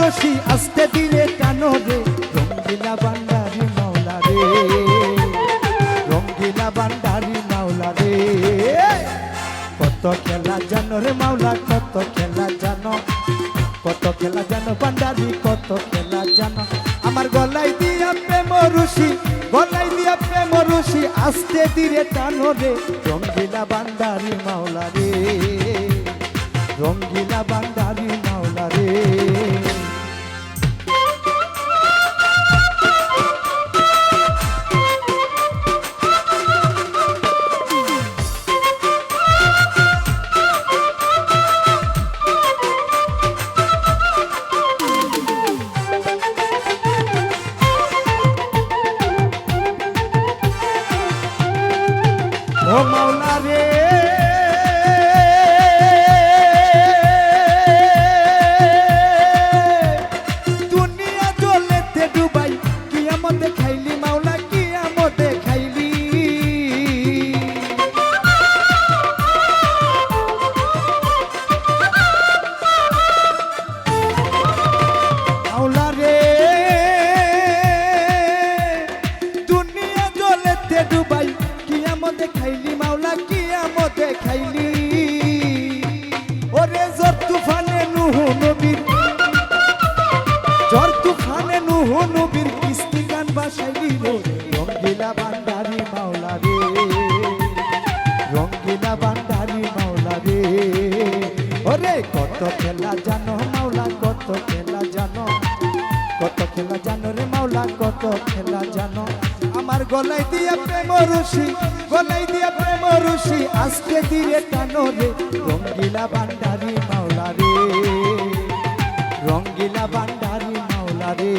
রশি আস্তে ধীরে টানো রে? রঙ্গিলা বান্ডারি মাওলা রে। রঙ্গিলা বান্ডারি মাওলা রে। কত খেলা জানো রে মাওলা, কত খেলা জানো? কত খেলা জানো বান্ডারি কত খেলা জানো? আমার গলায় দিয়া প্রেম রশি গলায় দিয়া প্রেম রশি আস্তে ধীরে টানো রে? রঙ্গিলা বান্ডারি মাওলা রে। রঙ্গিলা বান্ডারি মাওলা রে। ওরে কত খেলা জানো, মাওলা, কত খেলা জানো। কত খেলা জানো রে মাওলা, কত খেলা জানো। আমার গলায় দিয়া প্রেম রশি, গলায় দিয়া প্রেম রশি, আজকে দিয়ে টানো রে রঙ্গিলা বান্ডারি মাওলা রে। রঙ্গিলা বান্ডারি মাওলা রে।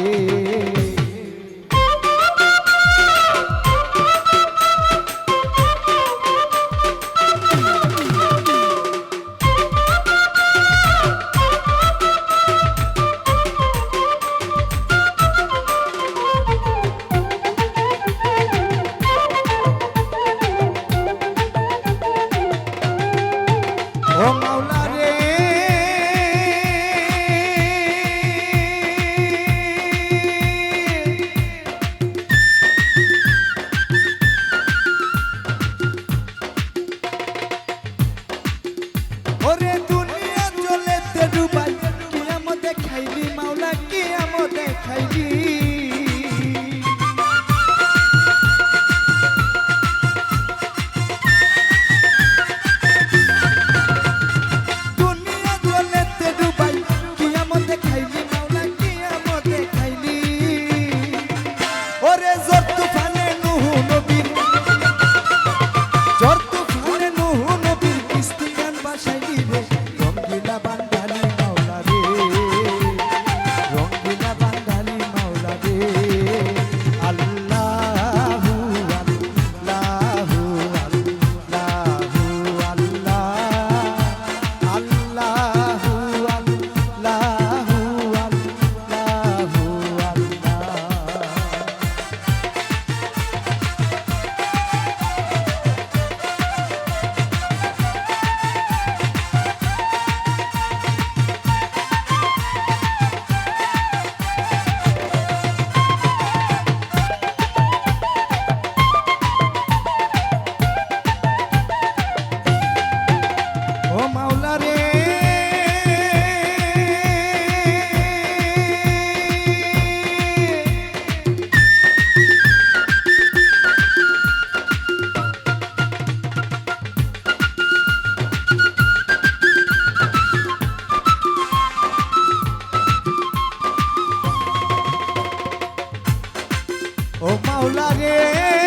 ও মাওলা Sasha Lee. ও মাওলা রে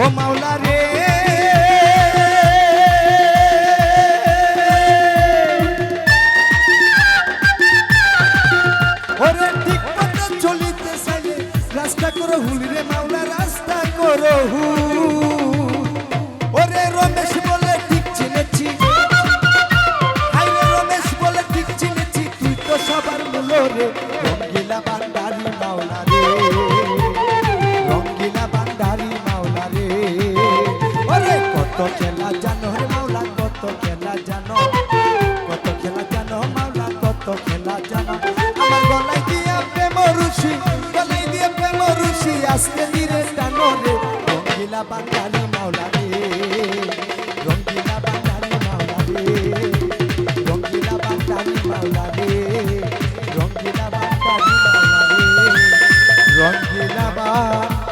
ও মাওলা খেলা জানো। আমার গলায় দিয়া প্রেম রুশি গলায় দিয়া প্রেম রুশি আজকে ধীরে টানো রে রঙ্গিলা বাঙালি মাওলা রে রঙ্গিলা বাঙালি মাওলা রে রঙ্গিলা বাঙালি মাওলা রে রঙ্গিলা বাঙালি মাওলা রে রঙ্গিলা বাঙালি